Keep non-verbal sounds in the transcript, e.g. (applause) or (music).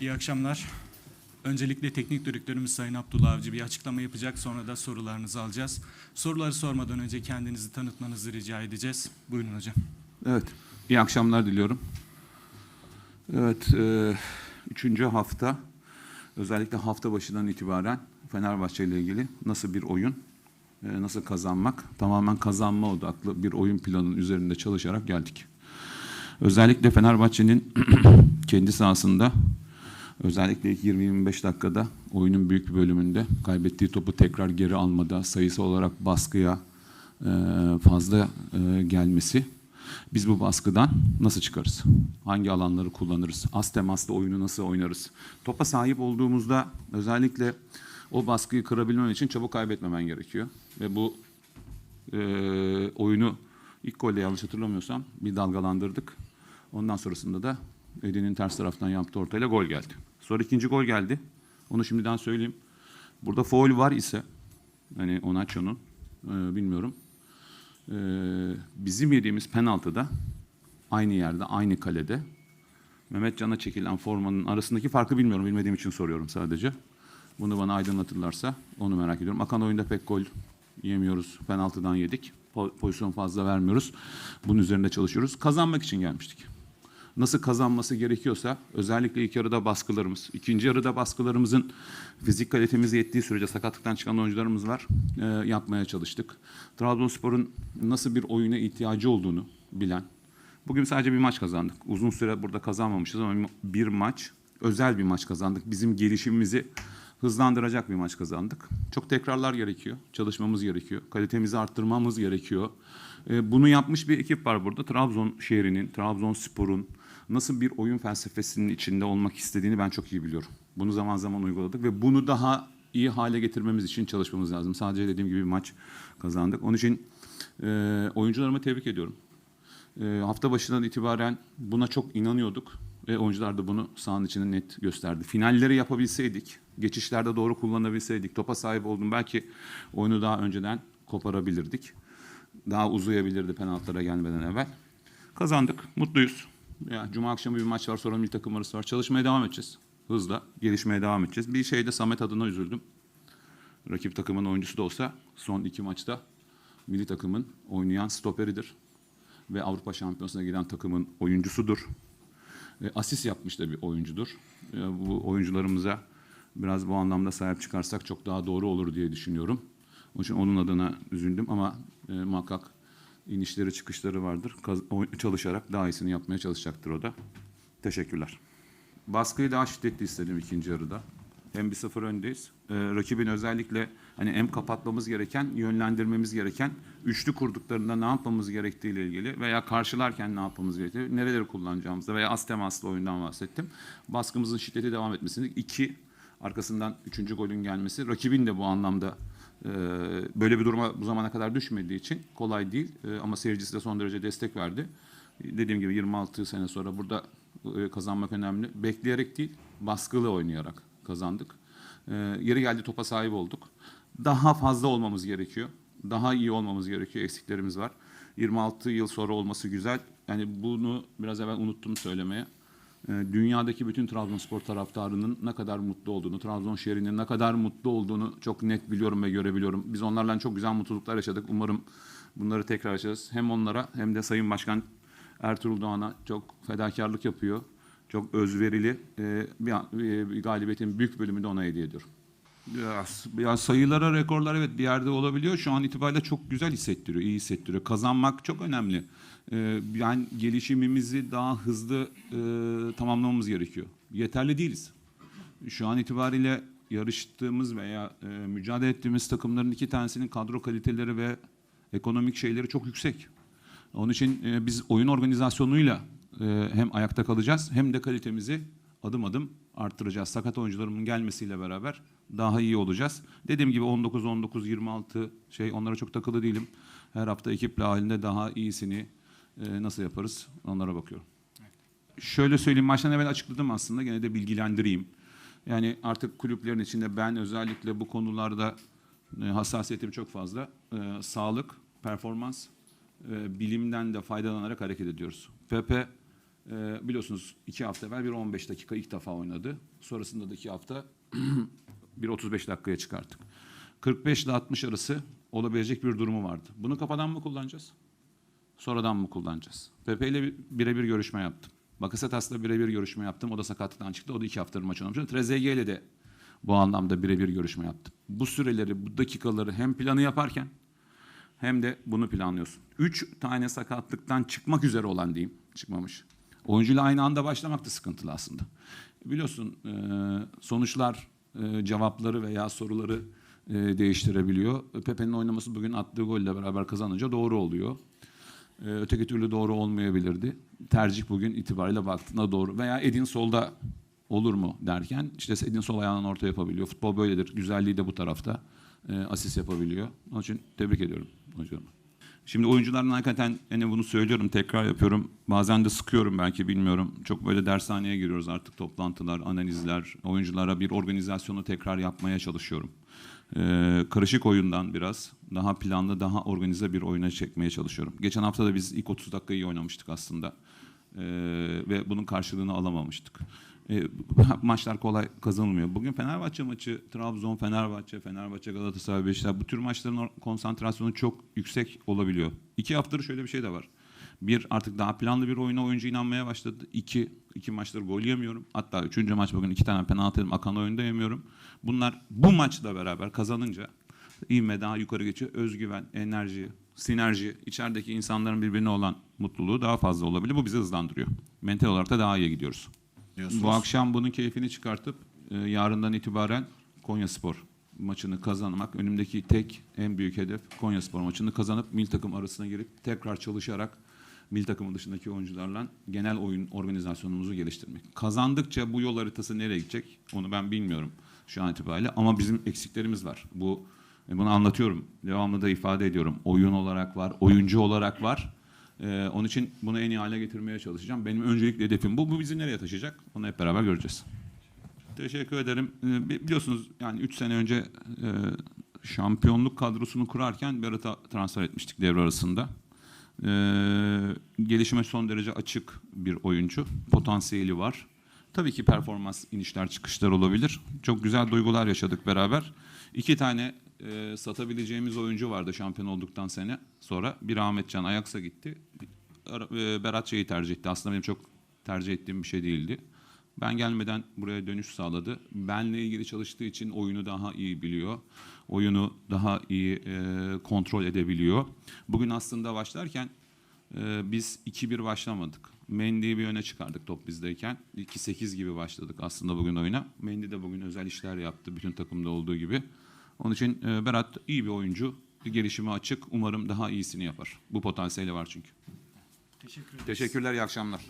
İyi akşamlar. Öncelikle teknik direktörümüz Sayın Abdullah Avcı bir açıklama yapacak. Sonra da sorularınızı alacağız. Soruları sormadan önce kendinizi tanıtmanızı rica edeceğiz. Buyurun hocam. Evet, iyi akşamlar diliyorum. Evet, e, üçüncü hafta, özellikle hafta başından itibaren Fenerbahçe ile ilgili nasıl bir oyun, e, nasıl kazanmak, tamamen kazanma odaklı bir oyun planının üzerinde çalışarak geldik. Özellikle Fenerbahçe'nin (clears throat) kendi sahasında, özellikle ilk 20-25 dakikada oyunun büyük bir bölümünde kaybettiği topu tekrar geri almada, sayısı olarak baskıya e, fazla e, gelmesi biz bu baskıdan nasıl çıkarız? Hangi alanları kullanırız? Az temaslı oyunu nasıl oynarız? Topa sahip olduğumuzda özellikle o baskıyı kırabilmen için çabuk kaybetmemen gerekiyor. Ve bu e, oyunu ilk golle yanlış hatırlamıyorsam bir dalgalandırdık. Ondan sonrasında da Edin'in ters taraftan yaptığı ortayla gol geldi. Sonra ikinci gol geldi. Onu şimdiden söyleyeyim. Burada foul var ise hani Onaço'nun e, bilmiyorum. E, bizim yediğimiz penaltıda aynı yerde, aynı kalede Mehmet Can'a çekilen formanın arasındaki farkı bilmiyorum. Bilmediğim için soruyorum sadece. Bunu bana aydınlatırlarsa onu merak ediyorum. Akan oyunda pek gol yemiyoruz. Penaltıdan yedik. Po- pozisyon fazla vermiyoruz. Bunun üzerinde çalışıyoruz. Kazanmak için gelmiştik. Nasıl kazanması gerekiyorsa özellikle ilk yarıda baskılarımız, ikinci yarıda baskılarımızın fizik kalitemiz yettiği sürece sakatlıktan çıkan oyuncularımız var. e, yapmaya çalıştık. Trabzonspor'un nasıl bir oyuna ihtiyacı olduğunu bilen, Bugün sadece bir maç kazandık. Uzun süre burada kazanmamışız ama bir maç, özel bir maç kazandık. Bizim gelişimimizi hızlandıracak bir maç kazandık. Çok tekrarlar gerekiyor, çalışmamız gerekiyor, kalitemizi arttırmamız gerekiyor. Ee, Bunu yapmış bir ekip var burada. Trabzon şehrinin, Trabzonspor'un nasıl bir oyun felsefesinin içinde olmak istediğini ben çok iyi biliyorum. Bunu zaman zaman uyguladık ve bunu daha iyi hale getirmemiz için çalışmamız lazım. Sadece dediğim gibi bir maç kazandık. Onun için e, oyuncularımı tebrik ediyorum. E, hafta başından itibaren buna çok inanıyorduk ve oyuncular da bunu sahanın içinde net gösterdi. Finalleri yapabilseydik, geçişlerde doğru kullanabilseydik, topa sahip oldum belki oyunu daha önceden koparabilirdik. Daha uzayabilirdi penaltılara gelmeden evvel. Kazandık, mutluyuz. Ya, Cuma akşamı bir maç var, sonra milli takım arası var. Çalışmaya devam edeceğiz. Hızla gelişmeye devam edeceğiz. Bir şeyde Samet adına üzüldüm. Rakip takımın oyuncusu da olsa son iki maçta milli takımın oynayan stoperidir ve Avrupa Şampiyonası'na giden takımın oyuncusudur. E, asist yapmış da bir oyuncudur. E, bu oyuncularımıza biraz bu anlamda sahip çıkarsak çok daha doğru olur diye düşünüyorum. Onun için onun adına üzüldüm ama e, muhakkak inişleri çıkışları vardır. Çalışarak daha iyisini yapmaya çalışacaktır o da. Teşekkürler. Baskıyı daha şiddetli istedim ikinci yarıda. Hem bir sıfır öndeyiz. Ee, rakibin özellikle hani hem kapatmamız gereken, yönlendirmemiz gereken, üçlü kurduklarında ne yapmamız gerektiğiyle ilgili veya karşılarken ne yapmamız gerektiği, nereleri kullanacağımızda veya az temaslı oyundan bahsettim. Baskımızın şiddeti devam etmesini. iki arkasından üçüncü golün gelmesi. Rakibin de bu anlamda böyle bir duruma bu zamana kadar düşmediği için kolay değil. E, ama seyircisi de son derece destek verdi. Dediğim gibi 26 sene sonra burada e, kazanmak önemli. Bekleyerek değil, baskılı oynayarak kazandık. E, yeri geldi topa sahip olduk. Daha fazla olmamız gerekiyor. Daha iyi olmamız gerekiyor. Eksiklerimiz var. 26 yıl sonra olması güzel. Yani bunu biraz evvel unuttum söylemeye. E, Dünyadaki bütün Trabzonspor taraftarının ne kadar mutlu olduğunu, Trabzon şehrinin ne kadar mutlu olduğunu çok net biliyorum ve görebiliyorum. Biz onlarla çok güzel mutluluklar yaşadık. Umarım bunları tekrar yaşarız. Hem onlara hem de Sayın Başkan Ertuğrul Doğan'a çok fedakarlık yapıyor. Çok özverili e, bir, bir galibiyetin büyük bölümünü de ona hediye ediyorum. Ya, ya sayılara, rekorlar evet bir yerde olabiliyor. Şu an itibariyle çok güzel hissettiriyor, iyi hissettiriyor. Kazanmak çok önemli. Ee, yani gelişimimizi daha hızlı e, tamamlamamız gerekiyor. Yeterli değiliz. Şu an itibariyle yarıştığımız veya e, mücadele ettiğimiz takımların iki tanesinin kadro kaliteleri ve ekonomik şeyleri çok yüksek. Onun için e, biz oyun organizasyonuyla e, hem ayakta kalacağız hem de kalitemizi adım adım arttıracağız. Sakat oyuncularımın gelmesiyle beraber daha iyi olacağız. Dediğim gibi 19 19 26 şey onlara çok takılı değilim. Her hafta ekiple halinde daha iyisini e, nasıl yaparız onlara bakıyorum. Şöyle söyleyeyim maçtan evvel açıkladım aslında gene de bilgilendireyim. Yani artık kulüplerin içinde ben özellikle bu konularda e, hassasiyetim çok fazla. E, sağlık, performans, e, bilimden de faydalanarak hareket ediyoruz. Pepe Ee, biliyorsunuz iki hafta evvel bir 15 dakika ilk defa oynadı. Sonrasında da iki hafta (clears throat) bir 35 dakikaya çıkarttık. 45 ile 60 arası olabilecek bir durumu vardı. Bunu kafadan mı kullanacağız? Sonradan mı kullanacağız? Pepe ile bir- birebir görüşme yaptım. Bakasetas'la birebir görüşme yaptım. O da sakatlıktan çıktı. O da iki haftanın maçı oynamış. Trezeguet ile de bu anlamda birebir görüşme yaptım. Bu süreleri, bu dakikaları hem planı yaparken hem de bunu planlıyorsun. Üç tane sakatlıktan çıkmak üzere olan diyeyim, çıkmamış. Oyuncuyla aynı anda başlamak da sıkıntılı aslında. Biliyorsun e, sonuçlar e, cevapları veya soruları e, değiştirebiliyor. Pepe'nin oynaması bugün attığı golle beraber kazanınca doğru oluyor. Öteki türlü doğru olmayabilirdi. Tercih bugün itibariyle baktığında doğru. Veya Edin solda olur mu derken işte Edin sol ayağından orta yapabiliyor. Futbol böyledir. Güzelliği de bu tarafta. Asist yapabiliyor. Onun için tebrik ediyorum hocam. Şimdi oyuncuların hakikaten yani bunu söylüyorum tekrar yapıyorum. Bazen de sıkıyorum belki bilmiyorum. Çok böyle dershaneye giriyoruz artık toplantılar, analizler. Oyunculara bir organizasyonu tekrar yapmaya çalışıyorum. Ee, karışık oyundan biraz daha planlı, daha organize bir oyuna çekmeye çalışıyorum. Geçen hafta da biz ilk 30 dakika iyi oynamıştık aslında. Ee, ve bunun karşılığını alamamıştık. Ee, (laughs) maçlar kolay kazanılmıyor. Bugün Fenerbahçe maçı, Trabzon, Fenerbahçe, Fenerbahçe, Galatasaray, Beşiktaş bu tür maçların konsantrasyonu çok yüksek olabiliyor. İki haftadır şöyle bir şey de var. Bir artık daha planlı bir oyuna oyuncu inanmaya başladı. İki, iki maçları gol yemiyorum. Hatta üçüncü maç bugün iki tane penaltı yedim. Akan oyunda yemiyorum. Bunlar bu maçla beraber kazanınca ivme daha yukarı geçiyor. Özgüven, enerji, sinerji, içerideki insanların birbirine olan mutluluğu daha fazla olabilir. Bu bizi hızlandırıyor. Mental olarak da daha iyi gidiyoruz. Diyorsunuz. Bu akşam bunun keyfini çıkartıp e, yarından itibaren Konya Spor maçını kazanmak önümdeki tek en büyük hedef Konya Spor maçını kazanıp mil takım arasına girip tekrar çalışarak mil takımı dışındaki oyuncularla genel oyun organizasyonumuzu geliştirmek. Kazandıkça bu yol haritası nereye gidecek onu ben bilmiyorum şu an itibariyle ama bizim eksiklerimiz var. Bu e, bunu anlatıyorum. Devamlı da ifade ediyorum. Oyun olarak var, oyuncu olarak var. Ee, onun için bunu en iyi hale getirmeye çalışacağım. Benim öncelikli hedefim bu. Bu bizi nereye taşıyacak? Onu hep beraber göreceğiz. Teşekkür ederim. Ee, bi- biliyorsunuz yani 3 sene önce e, şampiyonluk kadrosunu kurarken Berat'a transfer etmiştik devre arasında. Ee, gelişime son derece açık bir oyuncu. Potansiyeli var. Tabii ki performans inişler çıkışlar olabilir. Çok güzel duygular yaşadık beraber. İki tane e, satabileceğimiz oyuncu vardı şampiyon olduktan sene sonra. Bir Ahmetcan Ajax'a gitti. E, Berat şeyi tercih etti. Aslında benim çok tercih ettiğim bir şey değildi. Ben gelmeden buraya dönüş sağladı. Benle ilgili çalıştığı için oyunu daha iyi biliyor. Oyunu daha iyi e, kontrol edebiliyor. Bugün aslında başlarken e, biz 2-1 başlamadık. Mendy'yi bir öne çıkardık top bizdeyken. 2-8 gibi başladık aslında bugün oyuna. Mendy de bugün özel işler yaptı bütün takımda olduğu gibi. Onun için e, Berat iyi bir oyuncu. Gelişime açık. Umarım daha iyisini yapar. Bu potansiyeli var çünkü. Teşekkür. Teşekkürler, iyi akşamlar.